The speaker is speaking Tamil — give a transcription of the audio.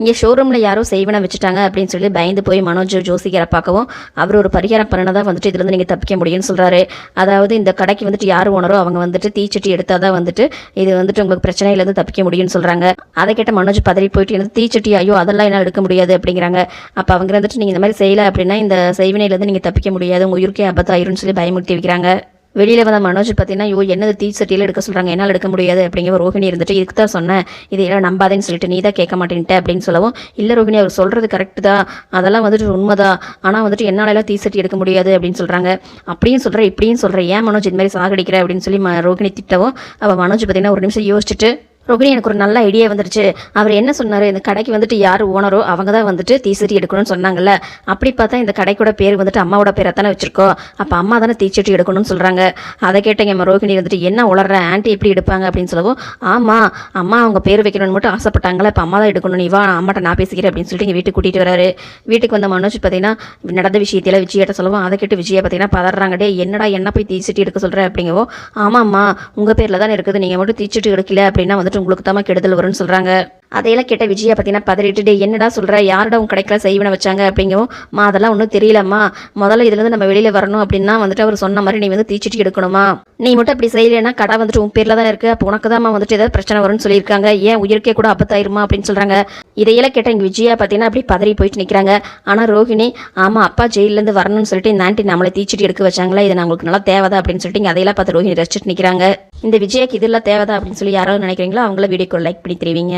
இங்கே ஷோரூமில் யாரோ செய்வனை வச்சுட்டாங்க அப்படின்னு சொல்லி பயந்து போய் மனோஜ் ஜோசிகரை பார்க்கவும் அவர் ஒரு பரிகாரம் பண்ணதான் வந்துட்டு இதுலேருந்து நீங்கள் தப்பிக்க முடியும்னு சொல்கிறாரு அதாவது இந்த கடைக்கு வந்துட்டு யார் ஓனரோ அவங்க வந்துட்டு தீச்சட்டி எடுத்தால் தான் வந்துட்டு இது வந்துட்டு உங்களுக்கு பிரச்சனையிலேருந்து தப்பிக்க முடியும்னு சொல்கிறாங்க அதை கேட்ட மனோஜ் பதறி போயிட்டு எனக்கு தீச்சட்டி ஐயோ அதெல்லாம் என்னால் எடுக்க முடியாது அப்படிங்கிறாங்க. அப்போ அவங்க வந்துட்டு நீங்கள் இந்த மாதிரி செய்யலை அப்படின்னா இந்த செய்வினையிலேருந்து நீங்கள் தப்பிக்க முடியாது உங்கள் உயிருக்கே ஆபத்தாயிரும்னு சொல்லி பயமுறுத்தி வைக்கிறாங்க. வெளியில் வந்த மனோஜ் பார்த்தீங்கன்னா ஐயோ என்னது தீ சட்டியில் எடுக்க சொல்கிறாங்க என்னால் எடுக்க முடியாது. அப்படிங்கிற ஒரு ரோஹிணி இருந்துட்டு இதுக்கு தான் சொன்னேன். இதையெல்லாம் நம்பாதேன்னு சொல்லிட்டு நீ தான் கேட்க மாட்டேன்ட்ட அப்படின்னு சொல்லவும் இல்லை ரோஹிணி அவர் சொல்கிறது கரெக்டு தான். அதெல்லாம் வந்துட்டு உண்மைதான். ஆனால் வந்துட்டு என்னாலலாம் தீ சட்டி எடுக்க முடியாது அப்படின்னு சொல்கிறாங்க அப்படியும் சொல்கிறேன் இப்படியும் சொல்கிறேன் ஏன் மனோஜ் இந்த மாதிரி சாகடிக்கிற? அப்படின்னு சொல்லி ம- ரோஹிணி திட்டவும் அவள் மனோஜ் பார்த்தீங்கன்னா ஒரு நிமிஷம் யோசிச்சுட்டு ரோகிணி எனக்கு ஒரு நல்ல ஐடியா வந்துருச்சு. அவர் என்ன சொன்னார்? இந்த கடைக்கு வந்துட்டு யார் ஓனரோ அவங்க தான் வந்துட்டு தீச்சட்டி எடுக்கணும்னு சொன்னாங்கல்ல. அப்படி பார்த்தா இந்த கடைக்கூட பேர் வந்துட்டு அம்மாவோட பேரை தானே வச்சிருக்கோம். அப்போ அம்மா தானே தீச்சட்டி எடுக்கணும்னு சொல்கிறாங்க அதை கேட்டேங்க நம்ம ரோகிணி வந்துட்டு என்ன உளர்ற? ஆன்ட்டி எப்படி எடுப்பாங்க? அப்படின்னு சொல்லவும் ஆமாம் அம்மா அவங்க பேர் வைக்கணும்னு மட்டும் ஆசைப்பட்டாங்களே இப்போ அம்மா தான் எடுக்கணும். நீ வா அம்மாட்ட நான் பேசிக்கிறேன் அப்படின்னு சொல்லிட்டு இங்கே வீட்டுக்கு கூட்டிகிட்டு வராரு. வீட்டுக்கு வந்த மனோஜ் பார்த்தீங்கன்னா நடந்த விஷயத்தில் விஜயிட்ட சொல்லவும் அதை கேட்டு விஜயை பார்த்தீங்கன்னா பதறாங்க. டே என்னடா என்ன போய் தீச்சட்டி எடுக்க சொல்கிறேன் அப்படிங்கவோ ஆமாம்மா உங்கள் பேரில் தானே இருக்குது. நீங்கள் மட்டும் தீச்சட்டி எடுக்கல. அப்படின்னா வந்துட்டு உங்களுக்கு தான் கெடுதல் வரும்னு சொல்கிறாங்க அதையெல்லாம் கேட்ட விஜயா பார்த்தீங்கன்னா பதறிட்டு என்னடா சொல்கிற யாருடா உன் கடைக்கெல்லாம் செய்வனை வச்சாங்க? அப்படிங்கவும் மா அதெல்லாம் ஒன்றும் தெரியலம்மா. முதல்ல இதுலேருந்து நம்ம வெளியில் வரணும் அப்படின்னா வந்துட்டு அவர் சொன்ன மாதிரி நீ வந்து தீச்சிட்டு எடுக்கணுமா? நீ மட்டும் அப்படி செய்யலைன்னா கடை வந்துட்டு உன் பேரில் தான் இருக்குது அப்போ உனக்கு தான் வந்துட்டு ஏதாவது பிரச்சனை வரும்னு சொல்லியிருக்காங்க. ஏன் உயிருக்கே கூட ஆபத்தாயிருமா? அப்படின்னு சொல்கிறாங்க இதையெல்லாம் கேட்ட இங்கே விஜயா பார்த்தீங்கன்னா அப்படி பதறி போயிட்டு நிற்கிறாங்க ஆனால் ரோஹிணி ஆமாம் அப்பா ஜெயிலேருந்து வரணும்னு சொல்லிட்டு இந்த ஆண்டி நம்மளை தீச்சிட்டு எடுக்க வச்சாங்களா இது உங்களுக்கு நல்லா தேவைதா அப்படின்னு சொல்லிட்டு இங்கே அதையெல்லாம் பார்த்து ரோஹிணி ரசிச்சுட்டு நிற்கிறாங்க இந்த விஜய்க்கு இதெல்லாம் தேவைதா அப்படின்னு சொல்லி யாராவது நினைக்கிறீங்களோ? அவங்கள வீடியோக்கு லைக் பண்ணி தெரிவிங்க.